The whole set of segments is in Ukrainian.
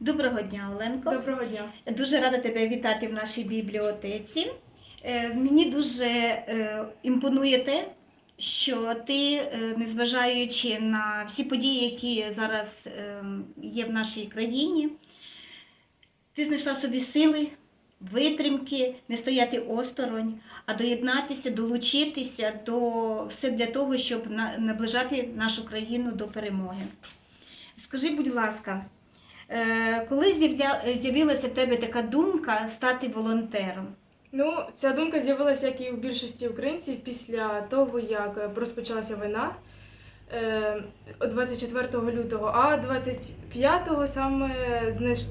Доброго дня, Оленко. Доброго дня. Дуже рада тебе вітати в нашій бібліотеці. Е, Мені дуже е, імпонує те, що ти, е, незважаючи на всі події, які зараз є в нашій країні, ти знайшла в собі сили, витримки, не стояти осторонь, а доєднатися, долучитися до все для того, щоб наближати нашу країну до перемоги. Скажи, будь ласка, коли з'явилася в тебе така думка стати волонтером? Ну, ця думка з'явилася, як і у більшості українців, після того, як е, розпочалася війна е, 24 лютого, а 25-го саме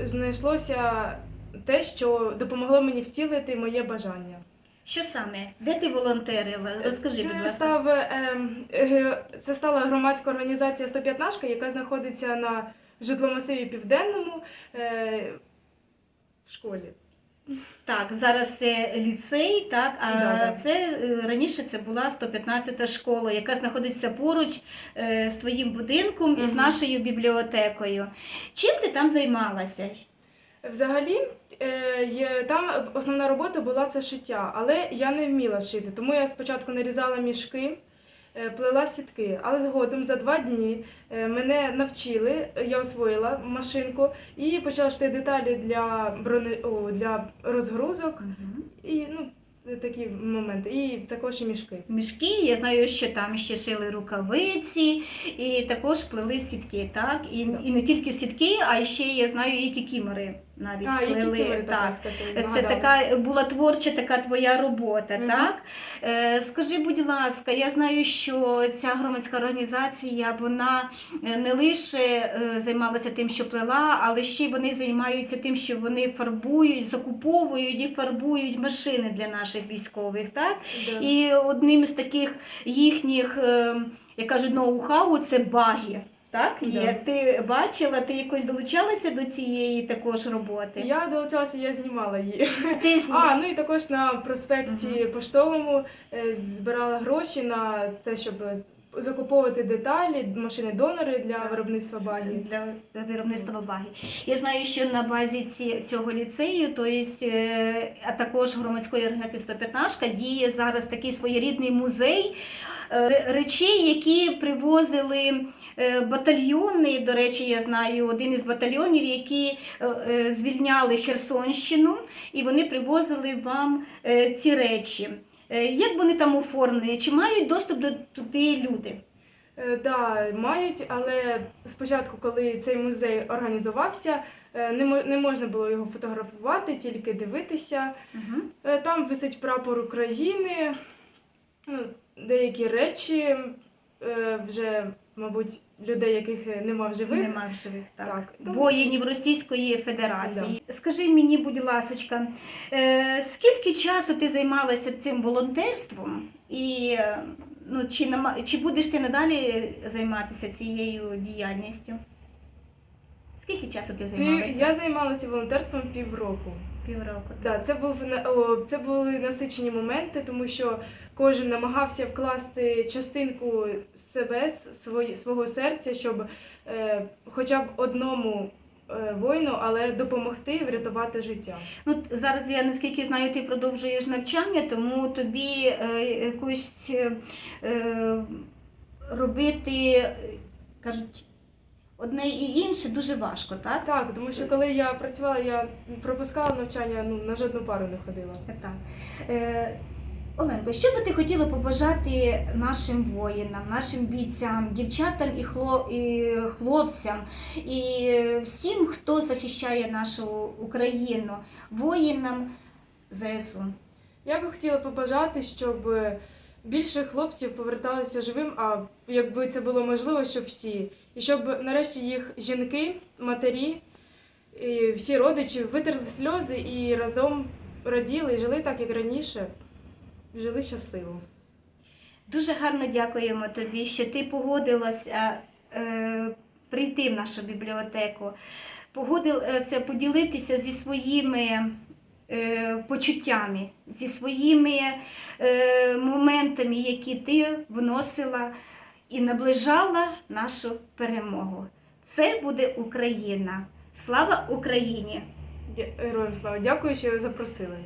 знайшлося те, що допомогло мені втілити моє бажання. Що саме? Де ти волонтерила? Розкажи, будь Це ласка. став е, е, це стала громадська організація 115, яка знаходиться на житломасиві Південному е, в школі. Так, зараз це ліцей, так, а Да-да. це е, раніше це була 115-та школа, яка знаходиться поруч е, з твоїм будинком і з нашою бібліотекою. Чим ти там займалася? Взагалі, е, там основна робота була це шиття, але я не вміла шити. Тому я спочатку нарізала мішки, плела сітки. Але згодом за два дні е, мене навчили, я освоїла машинку і почала шити деталі для брони, о, для розгрузок і ну, такі моменти. І також і мішки. Мішки, я знаю, що там ще шили рукавиці, і також плели сітки, так? І, Да. і не тільки сітки, а ще я знаю, і кікімори навіть А, плели. кікімори так. кстати, Це така була творча така твоя робота, Мгм. так? Е, скажи, будь ласка, я знаю, що ця громадська організація вона е, не лише е, займалася тим, що плела, але ще й вони займаються тим, що вони фарбують, закуповують і фарбують машини для наших військових, так? Да. І одним з таких їхніх, е, як кажуть, ноу-хау це баги. Так, є. Ти бачила, ти якось долучалася до цієї також роботи? Я долучалася, я знімала її. Ти зні... А, ну і також на проспекті поштовому е, збирала гроші на те, щоб закуповувати деталі, машини-донори для виробництва багів. для для виробництва баги. Я знаю, що на базі ці, цього ліцею, то есть, е, а також громадської організації 115 діє зараз такий своєрідний музей е, речей, які привозили. е, Батальйони, до речі, я знаю один із батальйонів, які звільняли Херсонщину, і вони привозили вам ці речі. Е, Як вони там оформлені? Чи мають доступ до туди люди? Е, Да, мають, але спочатку, коли цей музей організувався, е, не мо- не можна було його фотографувати, тільки дивитися. Угу. Е, Там висить прапор України, ну, деякі речі вже, мабуть, людей, яких е, нема в живих. Нема в живих, так. Так. Воїнів Російської Федерації. Скажи мені, будь ласочка, е, скільки часу ти займалася цим волонтерством? І е, ну, чи, чи будеш ти надалі займатися цією діяльністю? Скільки часу ти займалася? Я займалася волонтерством півроку. Півроку. Да, це був це були насичені моменти, тому що кожен намагався вкласти частинку себе, свого серця, щоб е, хоча б одному е, воїну, але допомогти врятувати життя. Ну, зараз я наскільки знаю, ти продовжуєш навчання, тому тобі е, якось е, е, робити, е, кажуть, одне і інше дуже важко, так? Так, тому що коли я працювала, я пропускала навчання, ну на жодну пару не ходила. Так. Е, Оленко, що би ти хотіла побажати нашим воїнам, нашим бійцям, дівчатам і, хло, хлопцям, і всім, хто захищає нашу Україну, воїнам ЗСУ? Я би хотіла побажати, щоб більше хлопців поверталися живим, а якби це було можливо, щоб всі. І щоб нарешті їх жінки, матері, і всі родичі витерли сльози і разом раділи і жили так, як раніше, жили щасливо. Дуже гарно дякуємо тобі, що ти погодилася е, прийти в нашу бібліотеку, погодилася поділитися зі своїми е, почуттями, зі своїми е, моментами, які ти вносила і наближала нашу перемогу. Це буде Україна. Слава Україні! Героям слава. Дякую, що запросили.